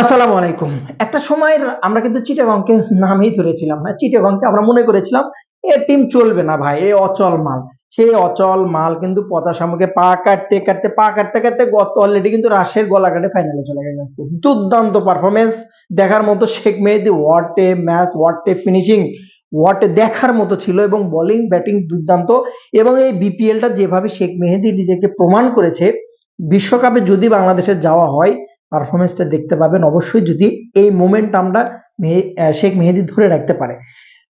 আসসালামু আলাইকুম। একটা সময় আমরা কিন্তু চিটাগংকে নামেই ধরেছিলাম না চিটাগংকে আমরা মনে করেছিলাম, এ টিম চলবে না ভাই, এ অচল মাল। সেই অচল মাল কিন্তু পতাশামুখে পা কাটতে কাটতে, পা কাটতে কাটতে গত অলরেডি কিন্তু রাশের গলা কাটে ফাইনালে চলে গেছে দুর্দান্ত পারফরমেন্স দেখার মতো Sheikh Mehedi what a match what a finishing what দেখার মতো ছিল এবং বোলিং ব্যাটিং দুর্দান্ত এবং এই বিপিএলটা যেভাবে শেখ মেহেদি নিজেকে প্রমাণ করেছে, বিশ্বকাপে যদি বাংলাদেশের যাওয়া হয় পারফরমেন্সটা দেখতে পাবেন অবশ্যই যদি এই মোমেন্ট আমরা শেখ মেহেদি ধরে রাখতে পারে।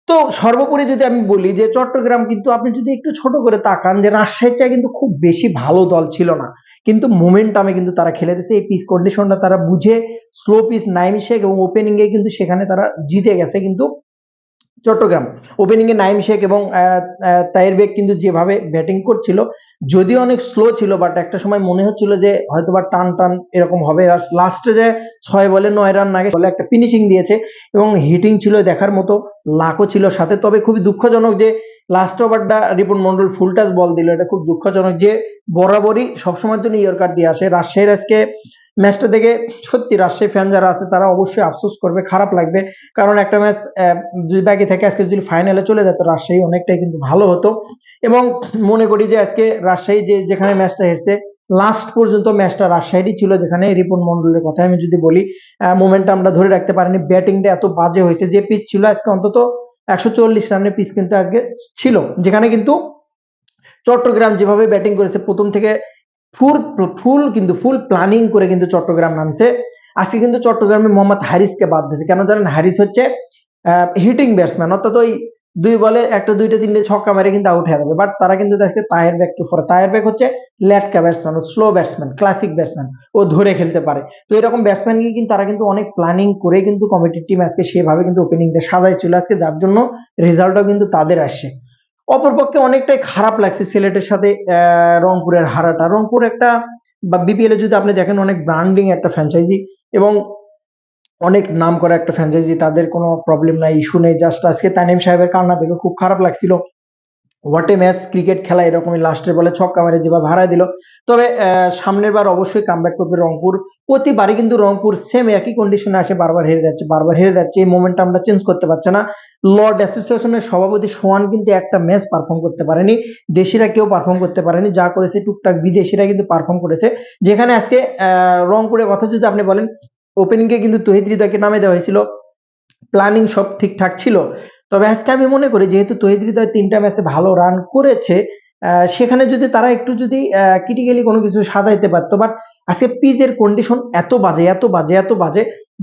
তো সর্বোপরি যদি আমি বলি যে চট্টগ্রাম কিন্তু আপনি যদি একটু ছোট করে তাকান যে রাজশাহীর চেয়ে কিন্তু খুব বেশি ভালো দল ছিল না। কিন্তু মোমেন্টামে কিন্তু তারা খেলে দিয়েছে, এই পিস কন্ডিশনটা তারা বুঝে স্লো পিস নাইম শেখ এবং ওপেনিংয়ে কিন্তু সেখানে তারা জিতে গেছে। কিন্তু চট্টগ্রাম। ওপেনিং এ নাইম শেখ এবং তাইর বেগ কিন্তু যেভাবে ব্যাটিং করছিল, যদিও অনেক স্লো ছিল বাট একটা সময় মনে হচ্ছিল যে হয়তোবা টান টান এরকম হবে। লাস্টে যে ছয় বলে নয় রান নাগে বলে একটা ফিনিশিং দিয়েছে, এবং হিটিং ছিল দেখার মতো লাকও ছিল সাথে। তবে খুবই দুঃখজনক যে last ওভারটা Ripon Mondal full toss ball দিল। এটা খুব দুঃখজনক যে বরাবরই সবসময়ের জন্য ইয়র কার্ড দিয়ে আসে। রাজশাহীর আজকে ম্যাচটা দেখে সত্যি রাজশাহী ফ্যান যারা আছে, তারা অবশ্যই আফসোস করবে, খারাপ লাগবে। কারণ একটা ম্যাচ যদি বাকি থেকে, আজকে যদি ফাইনালে চলে যেত, রাজশাহী অনেকটাই কিন্তু ভালো হতো। এবং মনে করি যে আজকে রাজশাহী যে, যেখানে ম্যাচটা হেরছে লাস্ট পর্যন্ত ম্যাচটা রাজশাহীরই ছিল, যেখানে রিপন মন্ডলের কথা আমি যদি বলি মোমেন্টটা আমরা ধরে রাখতে পারিনি ব্যাটিংটা এত বাজে হয়েছে, যে পিচ ছিল আজকে অন্তত একশো চল্লিশ রানের পিচ কিন্তু আজকে ছিল। যেখানে কিন্তু চট্টগ্রাম যেভাবে ব্যাটিং করেছে, প্রথম থেকে ফুল ফুল কিন্তু ফুল প্ল্যানিং করে কিন্তু চট্টগ্রাম নামছে। আজকে কিন্তু চট্টগ্রামে মোহাম্মদ হারিসকে বাদ দিয়েছে। কেন জানেন? হারিস হচ্ছে হিটিং ব্যাটসম্যান অর্থাৎ ওই দুই বলে একটা, দুইটা, তিনটে ছক্কা মেরে কিন্তু আউট হয়ে যাবে। বাট তারা কিন্তু আজকে তায়ের ব্যাগকে ফরে তায়ের ব্যাগ হচ্ছে ল্যাটকা ব্যাটসম্যান ও স্লো ব্যাটসম্যান ক্লাসিক ব্যাটসম্যান ও ধরে খেলতে পারে। তো এরকম ব্যাটসম্যানকে কিন্তু তারা কিন্তু অনেক প্ল্যানিং করে কিন্তু কমিটির টিম আজকে সেভাবে কিন্তু ওপেনিংটা সাজাই চলে আজকে। যার জন্য রেজাল্টও কিন্তু তাদের আসছে। অপরপক্ষে অনেকটাই খারাপ লাগছে সিলেটের সাথে রংপুরের হারাটা। রংপুর একটা, বা বিপিএল এ যদি আপনি দেখেন, অনেক ব্র্যান্ডিং একটা ফ্র্যাঞ্চাইজি এবং অনেক নাম করা একটা ফ্র্যাঞ্চাইজি তাদের কোনো প্রবলেম নাই ইস্যু নেই। জাস্ট আজকে তানিম সাহেবের কান্না দেখে খুব খারাপ লাগছিল। হোয়াট ম্যাচ ক্রিকেট খেলা এরকমই লাস্টের বলে ছক্কা মেরে যেভাবে হারাই দিল। তবে সামনের বার অবশ্যই কামব্যাক করবে রংপুর। প্রতিবারই কিন্তু রংপুর সেম একই কন্ডিশনে আসে, বারবার হেরে যাচ্ছে, বারবার হেরে যাচ্ছে। এই মোমেন্টামটা চেঞ্জ করতে পারছে না। লর্ড অ্যাসোসিয়েশনের সভাপতি সোহান কিন্তু একটা ম্যাচ পারফর্ম করতে পারেনি। দেশিরা কেউ পারফর্ম করতে পারেনি। যা করেছে টুকটাক বিদেশিরা কিন্তু পারফর্ম করেছে। যেখানে আজকে রংপুরের কথা যদি আপনি বলেন ওপেনিংয়ে কিন্তু তহিদ হৃদয়কে নামে দেওয়া হয়েছিল। প্ল্যানিং সব ঠিকঠাক ছিল। তবে আজকে আমি মনে করি, যেহেতু তহিদ হৃদয় তিনটা ম্যাচে ভালো রান করেছে সেখানে যদি তারা একটু যদি ক্রিটিক্যালি কোনো কিছু সাজাইতে পারতো বাট আজকে পিচের কন্ডিশন এত বাজে এত বাজে এত বাজে,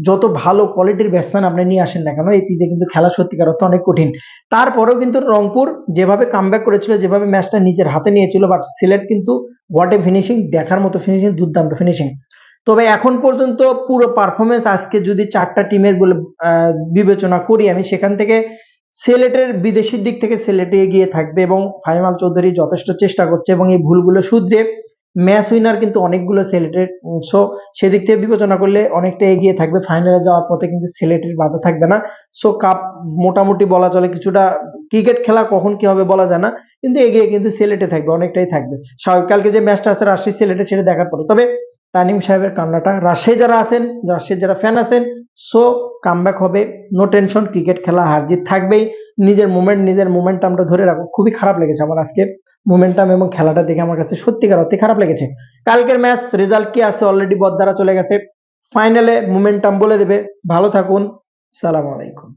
যত ভালো কোয়ালিটির ব্যাটসম্যান আপনি নিয়ে আসেন না কেন, এই পিচে কিন্তু খেলা সত্যিকার অর্থে অনেক কঠিন। তারপরেও কিন্তু রংপুর যেভাবে কামব্যাক করেছিল, যেভাবে ম্যাচটা নিজের হাতে নিয়েছিল বাট সিলেট কিন্তু হোয়াট এ ফিনিশিং দেখার মতো ফিনিশিং দুর্দান্ত ফিনিশিং তবে এখন পর্যন্ত পুরো পারফরমেন্স আজকে যদি চারটা টিমের বলে বিবেচনা করি আমি, সেখান থেকে সিলেটের বিদেশির দিক থেকে সিলেটে এগিয়ে থাকবে এবং ফাইমাল চৌধুরী যথেষ্ট চেষ্টা করছে এবং এই ভুলগুলো শুধরে ম্যাচ উইনার কিন্তু অনেকগুলো সিলেটের সো সেদিক থেকে বিবেচনা করলে অনেকটা এগিয়ে থাকবে। ফাইনালে যাওয়ার পথে কিন্তু সিলেটের বাধা থাকবে না। সো কাপ মোটামুটি বলা চলে, কিছুটা ক্রিকেট খেলা কখন কি হবে বলা যায় না, কিন্তু এগিয়ে কিন্তু সিলেটে থাকবে, অনেকটাই থাকবে। স্বাভাবিক কালকে যে ম্যাচটা আছে রাজশাহী সিলেটে সেটা দেখার পরে, তবে তানিম সাহেবের কান্নাটা রাজশাহী যারা আছেন, রাজশাহীর যারা ফ্যান আছেন সো কামব্যাক হবে। নো টেনশন ক্রিকেট খেলা হার জিত থাকবেই। নিজের মুমেন্ট নিজের মুমেন্টামটা ধরে রাখো। খুবই খারাপ লেগেছে আমার আজকে। মুমেন্টাম এবং খেলাটা দেখে আমার কাছে সত্যিকার অর্থে খারাপ লেগেছে। কালকের ম্যাচ রেজাল্ট কি আছে? অলরেডি বদ্দারা চলে গেছে। ফাইনালে মুমেন্টাম বলে দেবে। ভালো থাকুন। সালাম আলাইকুম।